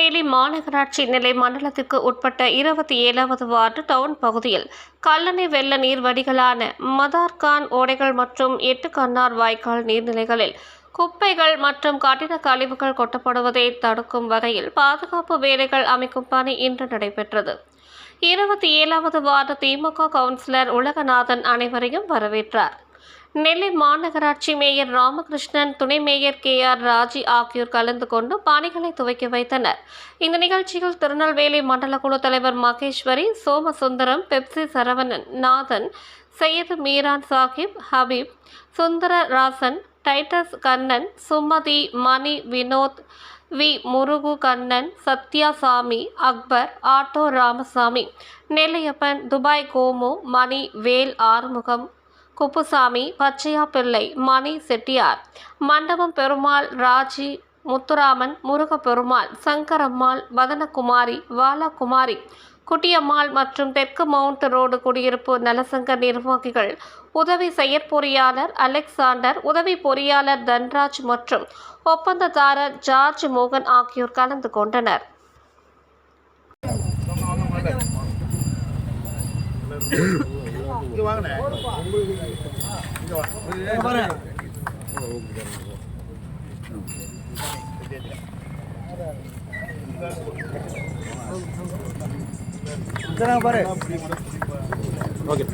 திருநெல்வேலி மாநகராட்சி நிலை மண்டலத்திற்கு உட்பட்ட இருபத்தி ஏழாவது வார்டு டவுன் பகுதியில் கல்லணை வெள்ள நீர் வடிகளான மதார்கான் ஓடைகள் மற்றும் எட்டு கண்ணார் வாய்க்கால் நீர்நிலைகளில் குப்பைகள் மற்றும் கட்டிட கழிவுகள் கொட்டப்படுவதை தடுக்கும் வகையில் பாதுகாப்பு வேலைகள் அமைக்கும் பணி இன்று நடைபெற்றது. இருபத்தி ஏழாவது வார்டு திமுக கவுன்சிலர் உலகநாதன் அனைவரையும் வரவேற்றார். நெல்லை மாநகராட்சி மேயர் ராமகிருஷ்ணன் துணை மேயர் கே ஆர் ராஜி ஆகியோர் கலந்து கொண்டு பணிகளை துவக்கி வைத்தனர். இந்த நிகழ்ச்சியில் திருநெல்வேலி மண்டல குழு தலைவர் Maheswari Somasundaram Pepsi Saravanan Nathan Syed Meeran Sahib Habib Sundararasan Titus Kannan Sumathi Mani Vinoth V. Murugu Kannan Sathyasamy Akbar auto Ramasamy Nellaiappan Dubai Komu Mani Vel Arumugam Kuppusamy Pachaiya Pillai Mani Chettiar. மண்டபம் பெருமாள் ராஜி முத்துராமன் முருகப்பெருமாள் சங்கரம்மாள் வதனகுமாரி வாலகுமாரி குட்டியம்மாள் மற்றும் தெற்கு mount road குடியிருப்பு நலசங்க நிர்வாகிகள் உதவி செயற்பொறியாளர் Alexander உதவி பொறியாளர் தன்ராஜ் மற்றும் ஒப்பந்ததாரர் ஜார்ஜ் மோகன் ஆகியோர் கலந்து கொண்டனர். இங்க வாங்கண்ணே வாங்க பாரு ஓகே